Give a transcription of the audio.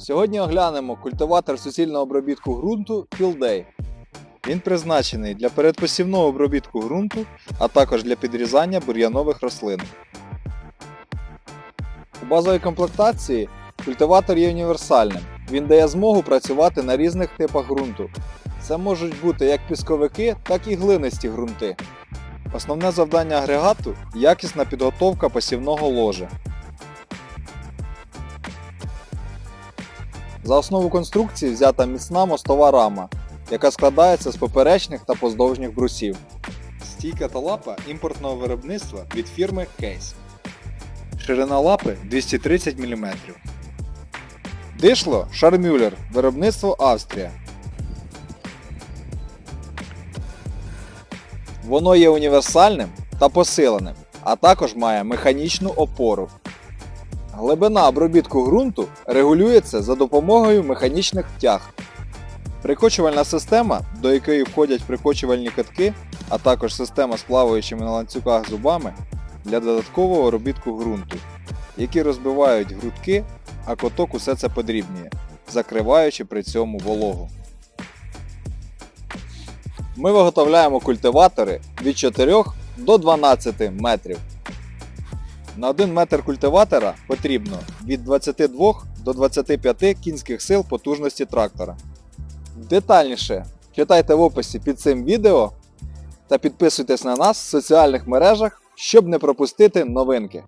Сьогодні оглянемо культиватор суцільного обробітку ґрунту Field Він призначений для передпосівного обробітку ґрунту, а також для підрізання бур'янових рослин. У базовій комплектації культиватор є універсальним. Він дає змогу працювати на різних типах ґрунту. Це можуть бути як пісковики, так і глинисті ґрунти. Основне завдання агрегату якісна підготовка посівного ложа. За основу конструкції взята міцна мостова рама, яка складається з поперечних та поздовжніх брусів. Стійка та лапа імпортного виробництва від фірми Case. Ширина лапи 230 мм. Дишло Шармюллер, виробництво Австрія. Воно є універсальним та посиленим, а також має механічну опору. Глибина обробітку ґрунту регулюється за допомогою механічних тяг. Прикочувальна система, до якої входять прикочувальні катки, а також система з плаваючими на ланцюгах зубами для додаткового обробітку ґрунту, які розбивають грудки, а коток усе це подрібнює, закриваючи при цьому вологу. Ми виготовляємо культиватори від 4 до 12 метрів. На 1 метр культиватора потрібно від 22 до 25 кінських сил потужності трактора. Детальніше читайте в описі під цим відео та підписуйтесь на нас в соціальних мережах, щоб не пропустити новинки.